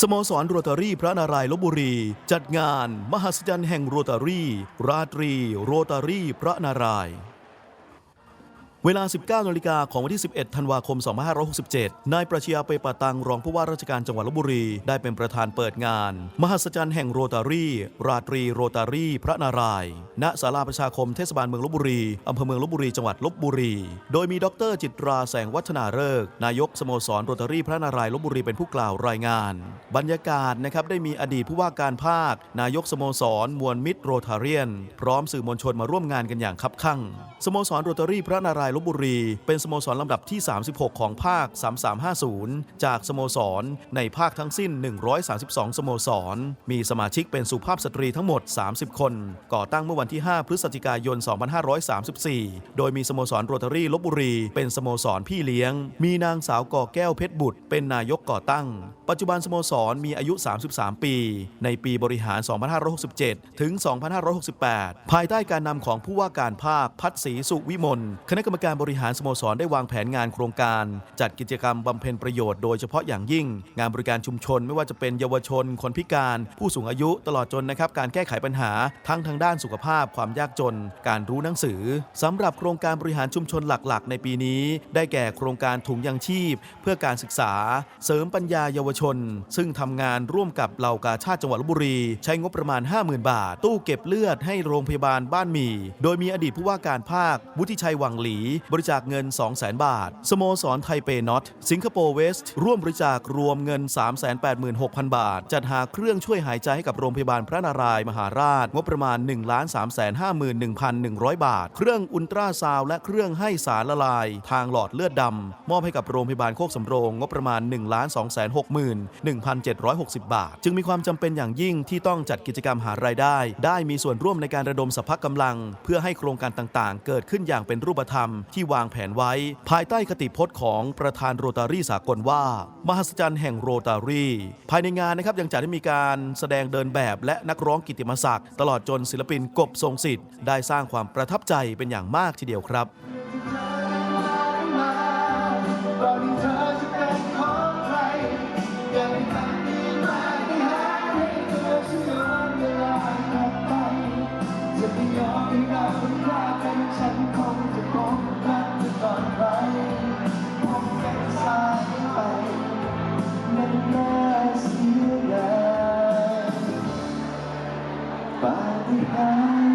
สโมสรโรตารี่พระนารายณ์ลบบุรี จัดงาน มหัศจรรย์แห่งโรตารี่ ราตรี โรตารี่พระนารายณ์ เวลา 19นาฬิกาของวันที่ 11 ธันวาคม 2567 นายประชญาเปปะตัง รองผู้ว่าราชการจังหวัดลบบุรี ได้เป็นประธานเปิดงาน มหัศจรรย์แห่งโรตารี่ ราตรีโรตารี่ พระนารายณ์ ณ ศาลาประชาคมเทศบาลเมืองลบบุรี อำเภอเมืองลบบุรี จังหวัดลบบุรี โดยมีดรจิตราแสงวัฒนาฤกษ์นายกสโมสรโรตารี่พระนารายณ์ลบบุรีเป็นผู้กล่าวรายงาน บรรยากาศนะครับ ได้มีอดีตผู้ว่าการภาค นายกสโมสร มวลมิตรโรทาเรียน พร้อมสื่อมวลชนมาร่วมงานกันอย่างคับคั่ง สโมสรโรตารี่พระนารายณ์ลบบุรี เป็นสโมสรลำดับที่ 36 ของภาค 3350 จากสโมสร ในภาคทั้งสิ้น 132 สโมสร มีสมาชิกเป็นสุภาพสตรีทั้งหมด 30 คน ก่อตั้งเมื่อวันที่ 5 พฤศจิกายน 2534 โดยมีสโมสรโรตารี่ลบบุรี เป็นสโมสรพี่เลี้ยง มีนางสาวก่อแก้วเพชรบุตร เป็นนายกก่อตั้ง ปัจจุบันสโมสรมีอายุ 33 ปี ในปีบริหาร 2567 ถึง 2568 ภายใต้การนำของผู้ว่าการภาคพัฒศรีสุวิมลคณะกรรมการบริหารสโมสรได้วางแผนงานโครงการ จัดกิจกรรมบำเพ็ญประโยชน์โดยเฉพาะอย่างยิ่ง งานบริการชุมชนไม่ว่าจะเป็นเยาวชน คนพิการ ผู้สูงอายุตลอดจนนะครับการแก้ไขปัญหา ทั้งทางด้านสุขภาพ ความยากจน การรู้หนังสือสำหรับโครงการบริหารชุมชนหลักๆ ในปีนี้ ได้แก่โครงการถุงยังชีพ เพื่อการศึกษา เสริมปัญญาเยาวชน ซึ่งทำงานร่วมกับเหล่ากาชาติจังหวัดลบบุรี ใช้งบประมาณ 50,000 บาท ตู้เก็บเลือดให้โรงพยาบาลบ้านหมี่ โดยมีอดีตผู้ว่าการภาควุฒิชัยวังหลีบริจาคเงิน 200,000บาท สโมสรไทเปน็อต สิงคโปร์เวสต์ร่วมบริจาครวมเงิน 386,000 บาท จัดหาเครื่องช่วยหายใจให้กับโรงพยาบาลพระนารายณ์มหาราช งบประมาณ 1 3 5 1 1 0 0 บาท เครื่องอุลตราซาวและเครื่องให้สารละลาย ทางหลอดเลือดดำ มอบให้กับโรงพยาบาลโคกสำโรง งบประมาณ 1 2 6 1 1,760 บาท จึงมีความจำเป็นอย่างยิ่งที่ต้องจัดกิจกรรมหารายได้ ได้มีส่วนร่วมในการระดมสภาพกำลัง เพื่อให้โครงการต่างๆ เกิดขึ้นอย่างเป็นรูปธรรมที่วางแผนไว้ ภายใต้คติพจน์ของประธานโรตารี่สากลว่า มหัศจรรย์แห่งโรตารี่ ภายในงานนะครับยังจัดให้มีการแสดงเดินแบบและนักร้องกิตติมศักดิ์ตลอดจนศิลปินกบทรงสิทธิ์ได้สร้างความประทับใจเป็นอย่างมากทีเดียวครับ we are.